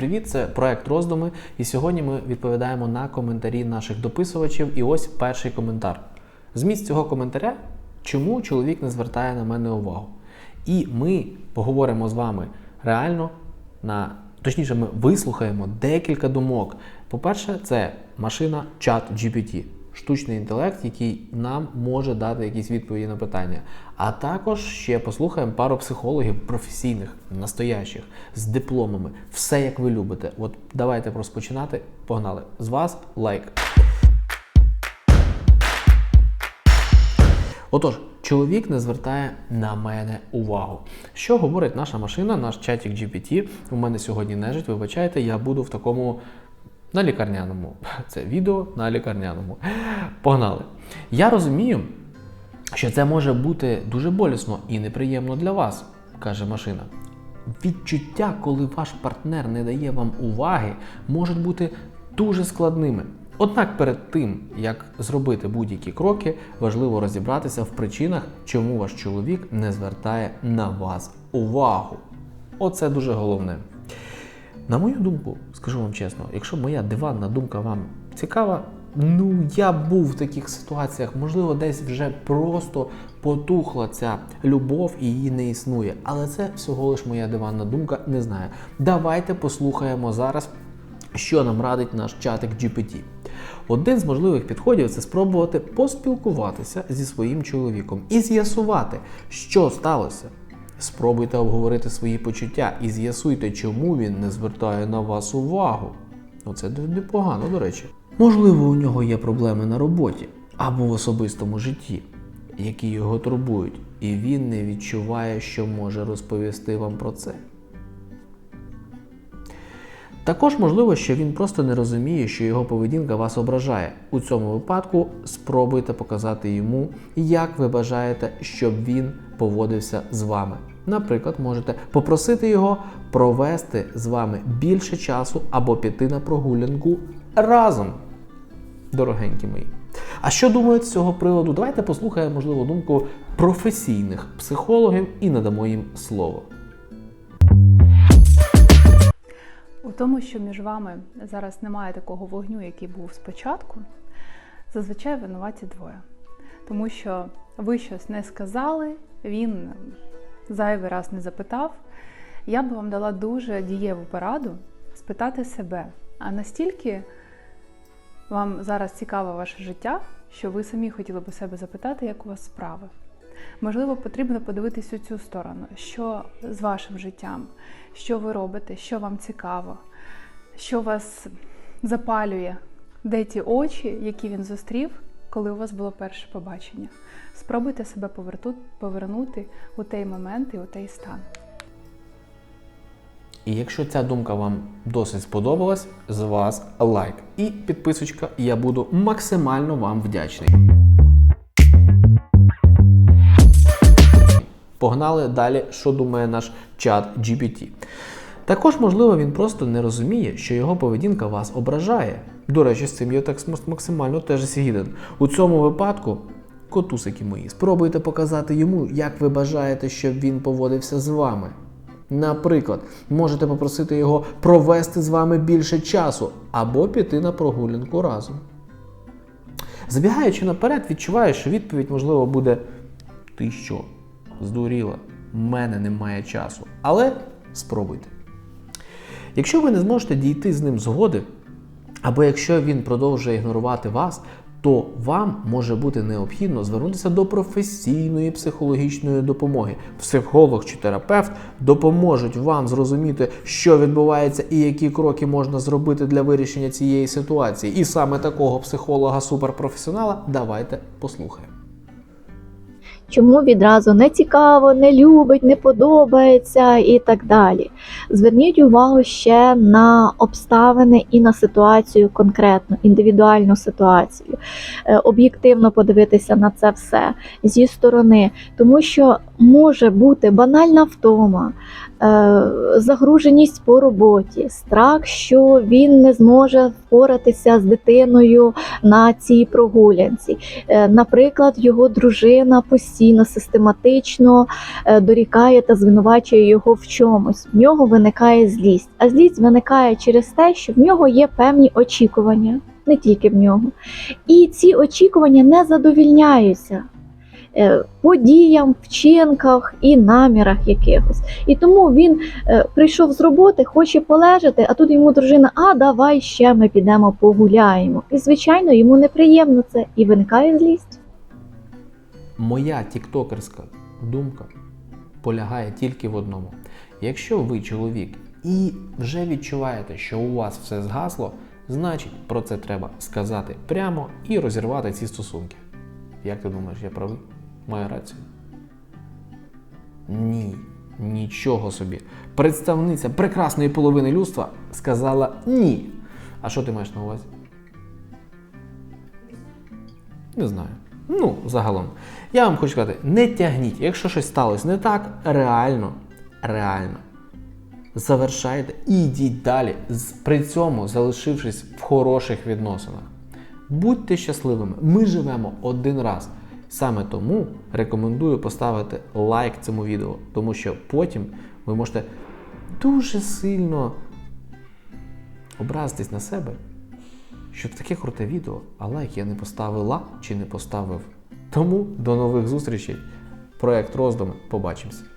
привіт! Це проект роздуми. І сьогодні ми відповідаємо на коментарі наших дописувачів. І ось перший коментар. Зміст цього коментаря, чому чоловік не звертає на мене увагу. І ми поговоримо з вами реально на точніше, ми вислухаємо декілька думок. По-перше, це машина чат GPT, штучний інтелект, який нам може дати якісь відповіді на питання. А також ще послухаємо пару психологів професійних, настоящих, з дипломами. Все як ви любите. От давайте розпочинати. Погнали! З вас лайк. Отож, чоловік не звертає на мене увагу. Що говорить наша машина, наш чатик GPT? У мене сьогодні нежить, вибачайте, я буду в такому на лікарняному. Це відео на лікарняному. Погнали. Я розумію, що це може бути дуже болісно і неприємно для вас, каже машина. Відчуття, коли ваш партнер не дає вам уваги, можуть бути дуже складними. Однак перед тим, як зробити будь-які кроки, важливо розібратися в причинах, чому ваш чоловік не звертає на вас увагу. Оце дуже головне. На мою думку, скажу вам чесно, якщо моя диванна думка вам цікава, ну я був в таких ситуаціях, можливо, десь вже просто потухла ця любов і її не існує. Але це всього лиш моя диванна думка, не знаю. Давайте послухаємо зараз, що нам радить наш чатик GPT. Один з можливих підходів це спробувати поспілкуватися зі своїм чоловіком і з'ясувати, що сталося. Спробуйте обговорити свої почуття і з'ясуйте, чому він не звертає на вас увагу. Оце непогано, до речі. Можливо, у нього є проблеми на роботі або в особистому житті, які його турбують, і він не відчуває, що може розповісти вам про це. Також можливо, що він просто не розуміє, що його поведінка вас ображає. У цьому випадку спробуйте показати йому, як ви бажаєте, щоб він поводився з вами. Наприклад, можете попросити його провести з вами більше часу або піти на прогулянку разом, дорогенькі мої. А що думають з цього приводу? Давайте послухаємо, можливо, думку професійних психологів і надамо їм слово. У тому, що між вами зараз немає такого вогню, який був спочатку, зазвичай винуваті двоє. Тому що ви щось не сказали, він зайвий раз не запитав. Я би вам дала дуже дієву пораду спитати себе, а настільки вам зараз цікаве ваше життя, що ви самі хотіли би себе запитати, як у вас справи. Можливо, потрібно подивитись у цю сторону, що з вашим життям, що ви робите, що вам цікаво, що вас запалює, де ті очі, які він зустрів, коли у вас було перше побачення. Спробуйте себе повернути у той момент і у той стан. І якщо ця думка вам досить сподобалась, з вас лайк і підписочка. Я буду максимально вам вдячний. Погнали далі, що думає наш чат GPT. Також, можливо, він просто не розуміє, що його поведінка вас ображає. До речі, з цим я так максимально теж згіден. У цьому випадку, котусики мої, спробуйте показати йому, як ви бажаєте, щоб він поводився з вами. Наприклад, можете попросити його провести з вами більше часу або піти на прогулянку разом. Забігаючи наперед, відчуваю, що відповідь, можливо, буде: Ти що? Здуріла, в мене немає часу. Але спробуйте. Якщо ви не зможете дійти з ним згоди, або якщо він продовжує ігнорувати вас, то вам може бути необхідно звернутися до професійної психологічної допомоги. Психолог чи терапевт допоможуть вам зрозуміти, що відбувається і які кроки можна зробити для вирішення цієї ситуації. І саме такого психолога-суперпрофесіонала давайте послухаємо. Чому відразу не цікаво, не любить, не подобається і так далі. Зверніть увагу ще на обставини і на ситуацію конкретно, індивідуальну ситуацію, Е, об'єктивно подивитися на це все зі сторони, тому що може бути банальна втома. Е, загруженість по роботі, страх, що він не зможе впоратися з дитиною на цій прогулянці. Е, Наприклад, його дружина постійно систематично е, дорікає та звинувачує його в чомусь. В нього виникає злість. А злість виникає через те, що в нього є певні очікування, не тільки в нього. І ці очікування не задовільняються е, по діям, вчинках і намірах якихось. І тому він е, прийшов з роботи, хоче полежати, а тут йому дружина: а давай ще ми підемо погуляємо. І звичайно, йому неприємно це і виникає злість. Моя тіктокерська думка полягає тільки в одному. Якщо ви чоловік і вже відчуваєте, що у вас все згасло, значить про це треба сказати прямо і розірвати ці стосунки. Як ти думаєш, я правий? Маю рацію? Ні, нічого собі. Представниця прекрасної половини людства сказала ні. А що ти маєш на увазі? Не знаю. Ну, загалом. Я вам хочу сказати, не тягніть. Якщо щось сталося не так, реально, реально. Завершайте і йдіть далі, при цьому залишившись в хороших відносинах. Будьте щасливими. Ми живемо один раз. Саме тому рекомендую поставити лайк цьому відео, тому що потім ви можете дуже сильно образитись на себе, що таке круте відео, а лайк я не поставила чи не поставив. Тому до нових зустрічей. Проект роздуми. Побачимось.